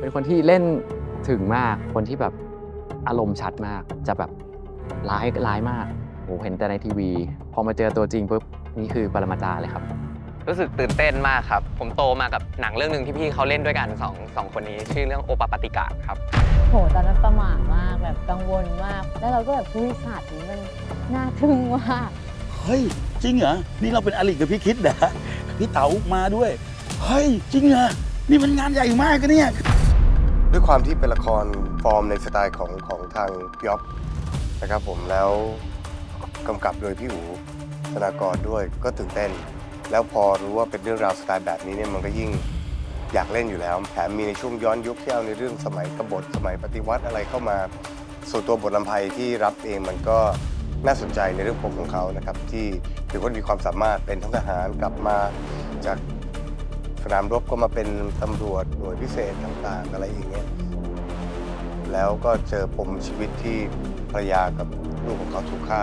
เป็นคนที่เล่นถึงมาก คนที่แบบอารมณ์ชัดมาก จะแบบร้ายร้ายมากโหเห็นแต่ในทีวี พอมาเจอตัวจริงปุ๊บนี่คือปรมาจารย์เลยครับ รู้สึกตื่นเต้นมากครับ ผมโตมากับหนังเรื่องหนึ่งที่พี่เขาเล่นด้วยกันสองสองคนนี้ ชื่อเรื่องโอปปาติกะครับ โหตอนนั้นประหม่ามากแบบกังวลมาก แล้วเราก็แบบผู้ศาสตร์นี้มันน่าทึ่งมากเฮ้ย จริงเหรอ นี่เราเป็นอลิกับพี่คิดเหรอพี่เต๋ามาด้วย เฮ้ย จริงเหรอ นี่มันงานใหญ่มากกันเนี่ย ด้วยความที่เป็นละครฟอร์มในสไตล์ของของทางพี่อ๊อฟนะครับผมแล้วกำกับโดยพี่อูธนากรด้วยก็ตื่นเต้น แล้วพอรู้ว่าเป็นเรื่องราวสไตล์แบบนี้เนี่ยมันก็ยิ่งอยากเล่นอยู่แล้วแถมมีในช่วงย้อนยุคที่เอาในเรื่องสมัยกบฏสมัยปฏิวัติอะไรเข้ามา ส่วนตัวบทลำไพที่รับเองมันก็น่าสนใจในเรื่องปมของเขานะครับที่ถือว่ามีความสามารถเป็นทั้งทหารกลับมาจาก สนามรบก็มาเป็นตำรวจหน่วยพิเศษต่างๆ อะไรอย่างเงี้ยแล้วก็เจอปมชีวิตที่ภรรยากับลูกของเขาถูกฆ่า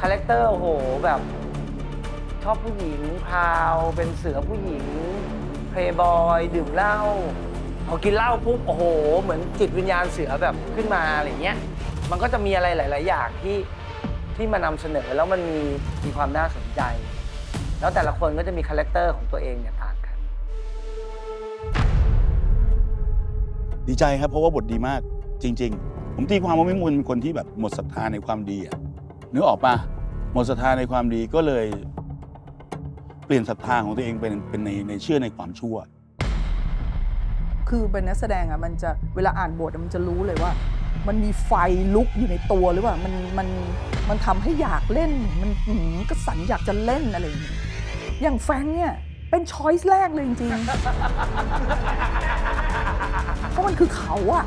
คาแรคเตอร์โอ้โหแบบ ชอบผู้หญิงพราวเป็นเสือผู้หญิง เพลย์บอย ดื่มเหล้าพอกินเหล้าปุ๊บโอ้โห เหมือนจิตวิญญาณเสือแบบขึ้นมาอะไรเงี้ย มันก็จะมีอะไรหลาย ๆ อย่างที่ ที่มานำเสนอแล้วมันมีมีความน่าสนใจ แล้วแต่ละคนก็จะมีคาแรคเตอร์ของตัวเองเนี่ยต่างกัน ดีใจครับ เพราะว่าบทดีมากจริง ๆ ผมตีความว่ามิมูลเป็นคนที่แบบหมดศรัทธาในความดีอะนึกออกปะหมดศรัทธาในความดีก็เลย เปลี่ยนศรัทธาของตัวเองเป็นเป็นในในเชื่อในความชั่ว คือเป็นนักแสดงอะมันจะเวลาอ่านบทอะมันจะรู้เลยว่า มันมีไฟลุกอยู่ในตัวหรือว่ามันมันมันทำให้อยากเล่น มันหืมก็สันอยากจะเล่นอะไรอย่างเงี้ยอย่างแฟรงค์เนี่ยเป็นช้อยส์แรกเลยจริงๆ เพราะมันคือเขาอะ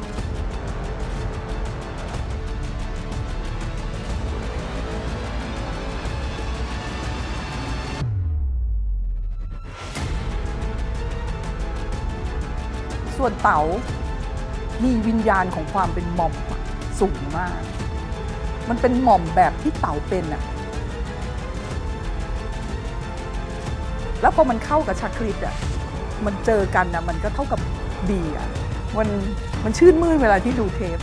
ส่วนเต๋า มีวิญญาณของความเป็นหม่อมสูงมาก มันเป็นหม่อมแบบที่เต๋าเป็นอะแล้วพอมันเข้ากับชาคริตอะมันเจอกันอะมันก็เท่ากับดีอะมันมันชื่นมื่นเวลาที่ดูเทป